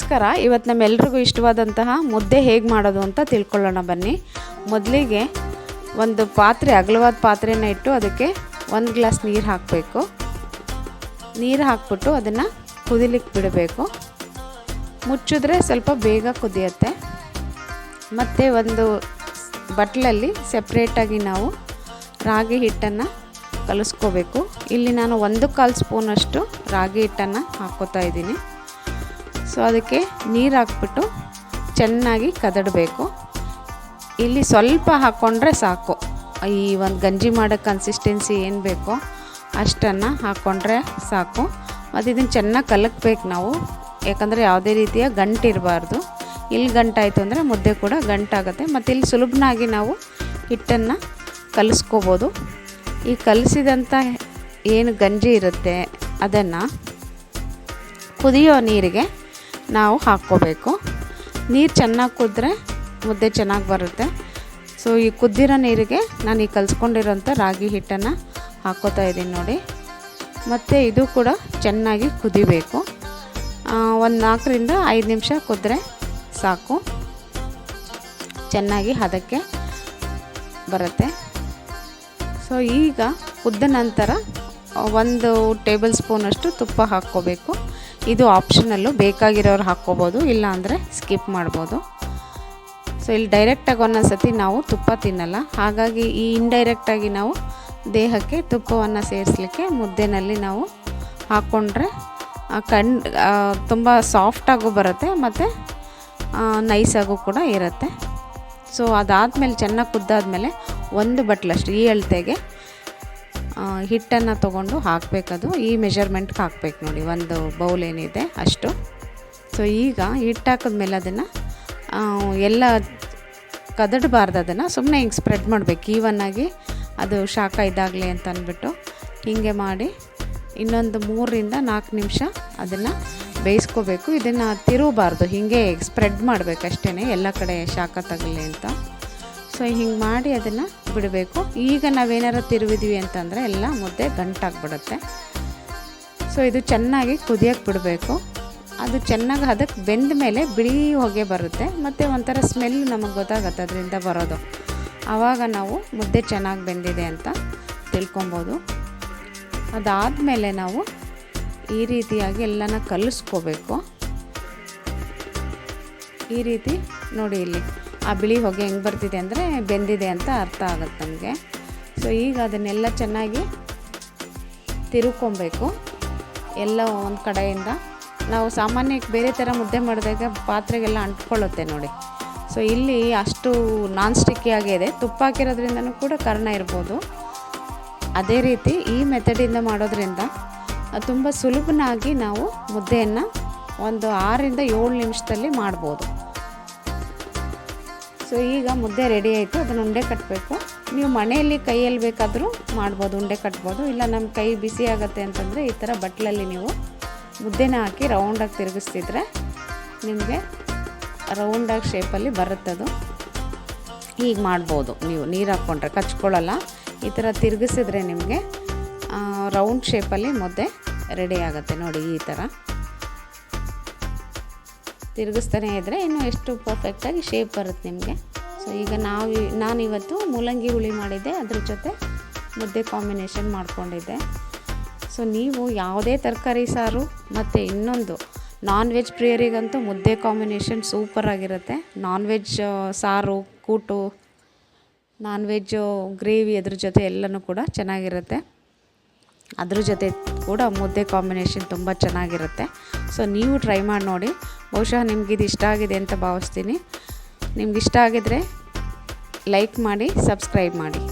ನಮಸ್ಕಾರ. ಇವತ್ತು ನಮ್ಮೆಲ್ರಿಗೂ ಇಷ್ಟವಾದಂತಹ ಮುದ್ದೆ ಹೇಗೆ ಮಾಡೋದು ಅಂತ ತಿಳ್ಕೊಳ್ಳೋಣ ಬನ್ನಿ. ಮೊದಲಿಗೆ ಒಂದು ಪಾತ್ರೆ, ಅಗಲವಾದ ಪಾತ್ರೆನ ಇಟ್ಟು ಅದಕ್ಕೆ ಒಂದು ಗ್ಲಾಸ್ ನೀರು ಹಾಕಬೇಕು. ನೀರು ಹಾಕ್ಬಿಟ್ಟು ಅದನ್ನು ಕುದಿಲಿಕ್ಕೆ ಬಿಡಬೇಕು. ಮುಚ್ಚಿದ್ರೆ ಸ್ವಲ್ಪ ಬೇಗ ಕುದಿಯುತ್ತೆ. ಮತ್ತು ಒಂದು ಬಟ್ಲಲ್ಲಿ ಸಪ್ರೇಟಾಗಿ ನಾವು ರಾಗಿ ಹಿಟ್ಟನ್ನು ಕಲಿಸ್ಕೋಬೇಕು. ಇಲ್ಲಿ ನಾನು ಒಂದು ಕಾಲು ಸ್ಪೂನಷ್ಟು ರಾಗಿ ಹಿಟ್ಟನ್ನು ಹಾಕ್ಕೋತಾ ಇದ್ದೀನಿ. ಸೊ ಅದಕ್ಕೆ ನೀರು ಹಾಕ್ಬಿಟ್ಟು ಚೆನ್ನಾಗಿ ಕದಡಬೇಕು. ಇಲ್ಲಿ ಸ್ವಲ್ಪ ಹಾಕ್ಕೊಂಡ್ರೆ ಸಾಕು. ಈ ಒಂದು ಗಂಜಿ ಮಾಡೋ ಕನ್ಸಿಸ್ಟೆನ್ಸಿ ಏನು ಬೇಕೋ ಅಷ್ಟನ್ನು ಹಾಕ್ಕೊಂಡ್ರೆ ಸಾಕು. ಮತ್ತು ಇದನ್ನು ಚೆನ್ನಾಗಿ ಕಲಕ್ಬೇಕು ನಾವು. ಯಾಕಂದರೆ ಯಾವುದೇ ರೀತಿಯ ಗಂಟಿರಬಾರ್ದು ಇಲ್ಲಿ ಗಂಟಾಯಿತು ಅಂದರೆ ಮುದ್ದೆ ಕೂಡ ಗಂಟಾಗುತ್ತೆ ಮತ್ತು ಇಲ್ಲಿ ಸುಲಭನಾಗಿ ನಾವು ಹಿಟ್ಟನ್ನು ಕಲಿಸ್ಕೋಬೋದು. ಈ ಕಲಿಸಿದಂಥ ಏನು ಗಂಜಿ ಇರುತ್ತೆ ಅದನ್ನು ಕುದಿಯೋ ನೀರಿಗೆ ನಾವು ಹಾಕ್ಕೋಬೇಕು. ನೀರು ಚೆನ್ನಾಗಿ ಕುದ್ರೆ ಮುದ್ದೆ ಚೆನ್ನಾಗಿ ಬರುತ್ತೆ. ಸೊ ಈ ಕುದ್ದಿರೋ ನೀರಿಗೆ ನಾನು ಈ ಕಲಿಸ್ಕೊಂಡಿರೋಂಥ ರಾಗಿ ಹಿಟ್ಟನ್ನು ಹಾಕೋತಾ ಇದ್ದೀನಿ ನೋಡಿ. ಮತ್ತು ಇದು ಕೂಡ ಚೆನ್ನಾಗಿ ಕುದಿಬೇಕು. ಒಂದು ನಾಲ್ಕರಿಂದ ಐದು ನಿಮಿಷ ಕುದ್ರೆ ಸಾಕು. ಚೆನ್ನಾಗಿ ಅದಕ್ಕೆ ಬರುತ್ತೆ. ಸೊ ಈಗ ಕುದ್ದ ನಂತರ ಒಂದು ಟೇಬಲ್ ಸ್ಪೂನಷ್ಟು ತುಪ್ಪ ಹಾಕ್ಕೋಬೇಕು. ಇದು ಆಪ್ಷನಲ್ಲು ಬೇಕಾಗಿರೋರು ಹಾಕ್ಕೋಬೋದು, ಇಲ್ಲ ಅಂದರೆ ಸ್ಕಿಪ್ ಮಾಡ್ಬೋದು. ಸೊ ಇಲ್ಲಿ ಡೈರೆಕ್ಟಾಗಿ ಒಂದೊಂದು ಸತಿ ನಾವು ತುಪ್ಪ ತಿನ್ನಲ್ಲ. ಹಾಗಾಗಿ ಈ ಇಂಡೈರೆಕ್ಟಾಗಿ ನಾವು ದೇಹಕ್ಕೆ ತುಪ್ಪವನ್ನು ಸೇರಿಸ್ಲಿಕ್ಕೆ ಮುದ್ದೆನಲ್ಲಿ ನಾವು ಹಾಕ್ಕೊಂಡ್ರೆ ಕಣ್ ತುಂಬ ಸಾಫ್ಟಾಗೂ ಬರುತ್ತೆ, ಮತ್ತು ನೈಸಾಗೂ ಕೂಡ ಇರುತ್ತೆ. ಸೊ ಅದಾದಮೇಲೆ, ಚೆನ್ನಾಗಿ ಕುದ್ದಾದಮೇಲೆ, ಒಂದು ಬಟ್ಲಷ್ಟು, ಈ ಅಳತೆಗೆ ಹಿಟ್ಟನ್ನು ತೊಗೊಂಡು ಹಾಕಬೇಕದು. ಈ ಮೆಷರ್ಮೆಂಟ್ಗೆ ಹಾಕ್ಬೇಕು ನೋಡಿ, ಒಂದು ಬೌಲ್ ಏನಿದೆ ಅಷ್ಟು. ಸೊ ಈಗ ಹಿಟ್ಟು ಹಾಕಿದ್ಮೇಲೆ ಅದನ್ನು ಎಲ್ಲ ಕದಡಬಾರ್ದು ಅದನ್ನು. ಸುಮ್ಮನೆ ಹಿಂಗೆ ಸ್ಪ್ರೆಡ್ ಮಾಡಬೇಕು ಈವನ್ನಾಗಿ ಅದು ಶಾಖ ಇದಾಗಲಿ ಅಂತ ಅಂದ್ಬಿಟ್ಟು ಹೀಗೆ ಮಾಡಿ ಇನ್ನೊಂದು ಮೂರರಿಂದ ನಾಲ್ಕು ನಿಮಿಷ ಅದನ್ನು ಬೇಯಿಸ್ಕೋಬೇಕು. ಇದನ್ನು ತಿರುಗಬಾರ್ದು ಹೀಗೆ ಸ್ಪ್ರೆಡ್ ಮಾಡಬೇಕು ಅಷ್ಟೇ ಎಲ್ಲ ಕಡೆ ಶಾಖ ತಗಲಿ ಅಂತ. ಸೊ ಹಿಂಗೆ ಮಾಡಿ ಅದನ್ನು ಬಿಡಬೇಕು. ಈಗ ನಾವೇನಾರು ತಿರುವಿದ್ವಿ ಅಂತಂದರೆ ಎಲ್ಲ ಮುದ್ದೆ ಗಂಟಾಗ್ಬಿಡುತ್ತೆ. ಸೊ ಇದು ಚೆನ್ನಾಗಿ ಕುದಿಯೋಕ್ಕೆ ಬಿಡಬೇಕು. ಅದು ಚೆನ್ನಾಗಿ ಅದಕ್ಕೆ ಬೆಂದ ಮೇಲೆ ಬಿಳಿ ಹೊಗೆ ಬರುತ್ತೆ. ಮತ್ತು ಒಂಥರ ಸ್ಮೆಲ್ ನಮಗೆ ಗೊತ್ತಾಗುತ್ತೆ ಅದರಿಂದ ಬರೋದು. ಆವಾಗ ನಾವು ಮುದ್ದೆ ಚೆನ್ನಾಗಿ ಬೆಂದಿದೆ ಅಂತ ತಿಳ್ಕೊಬೋದು. ಅದಾದಮೇಲೆ ನಾವು ಈ ರೀತಿಯಾಗಿ ಎಲ್ಲನ ಕಲಿಸ್ಕೋಬೇಕು. ಈ ರೀತಿ ನೋಡಿ ಇಲ್ಲಿ. ಆ ಬಿಳಿ ಹೊಗೆ ಹೆಂಗೆ ಬರ್ತಿದೆ ಅಂದರೆ ಬೆಂದಿದೆ ಅಂತ ಅರ್ಥ ಆಗುತ್ತೆ ನಮಗೆ. ಸೊ ಈಗ ಅದನ್ನೆಲ್ಲ ಚೆನ್ನಾಗಿ ತಿರುಕೊಬೇಕು ಎಲ್ಲ ಒಂದು ಕಡೆಯಿಂದ. ನಾವು ಸಾಮಾನ್ಯಕ್ಕೆ ಬೇರೆ ಥರ ಮುದ್ದೆ ಮಾಡಿದಾಗ ಪಾತ್ರೆಗೆಲ್ಲ ಅಂಟ್ಕೊಳ್ಳುತ್ತೆ ನೋಡಿ. ಸೊ ಇಲ್ಲಿ ಅಷ್ಟು ನಾನ್ ಸ್ಟಿಕ್ಕಿ ಆಗಿದೆ ತುಪ್ಪ ಹಾಕಿರೋದ್ರಿಂದನೂ ಕೂಡ ಕಾರಣ ಇರ್ಬೋದು. ಅದೇ ರೀತಿ ಈ ಮೆಥಡಿಂದ ಮಾಡೋದ್ರಿಂದ ತುಂಬ ಸುಲಭನಾಗಿ ನಾವು ಮುದ್ದೆಯನ್ನು ಒಂದು ಆರರಿಂದ ಏಳು ನಿಮಿಷದಲ್ಲಿ ಮಾಡ್ಬೋದು. ಸೊ, ಈಗ ಮುದ್ದೆ ರೆಡಿ ಆಯಿತು. ಅದನ್ನು ಉಂಡೆ ಕಟ್ಟಬೇಕು ನೀವು ಮನೆಯಲ್ಲಿ ಕೈಯಲ್ಲಿ ಬೇಕಾದರೂ ಮಾಡ್ಬೋದು, ಉಂಡೆ ಕಟ್ಬೋದು. ಇಲ್ಲ ನಮ್ಮ ಕೈ ಬಿಸಿ ಆಗುತ್ತೆ ಅಂತಂದರೆ ಈ ಥರ ಬಟ್ಲಲ್ಲಿ ನೀವು ಮುದ್ದೆನ ಹಾಕಿ ರೌಂಡಾಗಿ ತಿರುಗಿಸ್ತಿದ್ರೆ ನಿಮಗೆ ರೌಂಡಾಗಿ ಶೇಪಲ್ಲಿ ಬರುತ್ತದು ಈಗ ಮಾಡ್ಬೋದು ನೀವು. ನೀರು ಹಾಕ್ಕೊಂಡ್ರೆ ಕಚ್ಕೊಳ್ಳಲ್ಲ. ಈ ಥರ ತಿರುಗಿಸಿದ್ರೆ ನಿಮಗೆ ರೌಂಡ್ ಶೇಪಲ್ಲಿ ಮುದ್ದೆ ರೆಡಿ ಆಗುತ್ತೆ. ನೋಡಿ, ಈ ಥರ ತಿರುಗಿಸ್ತಾನೆ ಇದ್ದರೆ ಇನ್ನೂ ಎಷ್ಟು ಪರ್ಫೆಕ್ಟಾಗಿ ಶೇಪ್ ಬರುತ್ತೆ ನಿಮಗೆ. ಸೊ ಈಗ ನಾವು ನಾನಿವತ್ತು ಮೂಲಂಗಿ ಹುಳಿ ಮಾಡಿದ್ದೆ. ಅದ್ರ ಜೊತೆ ಮುದ್ದೆ ಕಾಂಬಿನೇಷನ್ ಮಾಡಿಕೊಂಡಿದ್ದೆ. ಸೊ ನೀವು ಯಾವುದೇ ತರಕಾರಿ ಸಾರು ಮತ್ತು ಇನ್ನೊಂದು ನಾನ್ ವೆಜ್ ಪ್ರಿಯರಿಗಂತೂ ಮುದ್ದೆ ಕಾಂಬಿನೇಷನ್ ಸೂಪರಾಗಿರುತ್ತೆ ನಾನ್ ವೆಜ್ ಸಾರು, ಕೂಟು ನಾನ್ ವೆಜ್ಜು ಗ್ರೇವಿ ಅದ್ರ ಜೊತೆ ಎಲ್ಲನೂ ಕೂಡ ಚೆನ್ನಾಗಿರುತ್ತೆ. ಅದ್ರ ಜೊತೆ ಕೂಡ ಮುದ್ದೆ ಕಾಂಬಿನೇಷನ್ ತುಂಬ ಚೆನ್ನಾಗಿರುತ್ತೆ. ಸೊ ನೀವು ಟ್ರೈ ಮಾಡಿ ನೋಡಿ. ಬಹುಶಃ ನಿಮ್ಗೆ ಇದು ಇಷ್ಟ ಆಗಿದೆ ಅಂತ ಭಾವಿಸ್ತೀನಿ. ನಿಮ್ಗೆ ಇಷ್ಟ ಆಗಿದರೆ ಲೈಕ್ ಮಾಡಿ, ಸಬ್ಸ್ಕ್ರೈಬ್ ಮಾಡಿ.